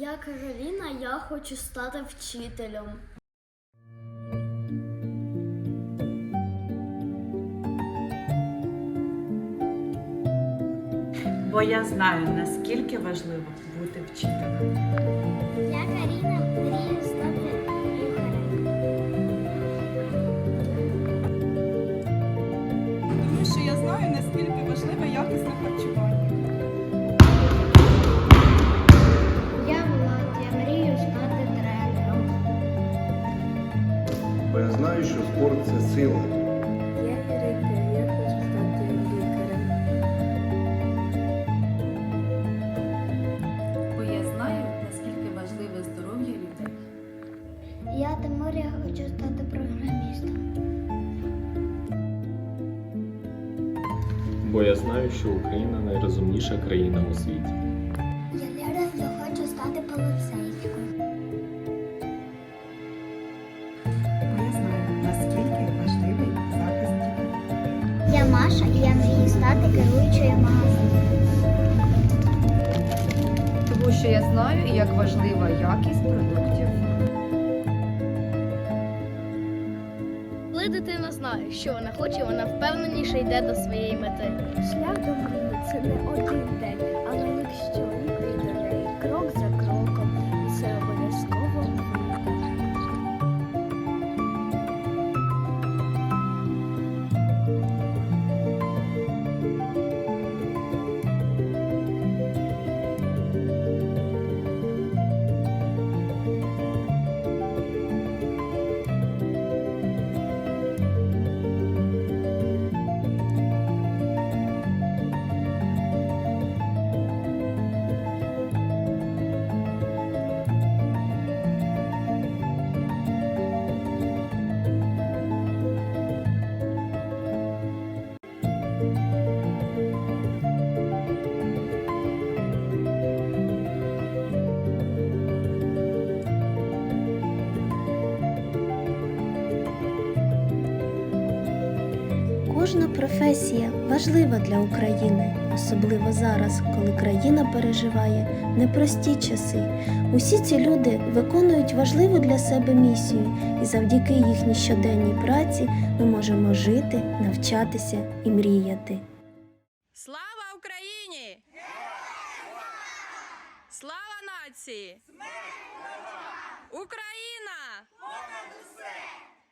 Я Кароліна, я хочу стати вчителем. Бо я знаю, наскільки важливо бути вчителем. Що спорт це сила. Я Ірина, я хочу стати лікарем. бо я знаю, наскільки важливе здоров'я людей. Я Тимур, я хочу стати програмістом. Бо я знаю, що Україна найрозумніша країна у світі. Маша і я мрію стати керуючою магазином. Тому що я знаю, як важлива якість продуктів. Коли дитина знає, що вона хоче, вона впевненіше йде до своєї мети. Шлях до мрії це не один день, Кожна професія важлива для України, особливо зараз, коли країна переживає непрості часи. Усі ці люди виконують важливу для себе місію, і завдяки їхній щоденній праці ми можемо жити, навчатися і мріяти. Слава Україні! Слава нації! Україна! Понад усе!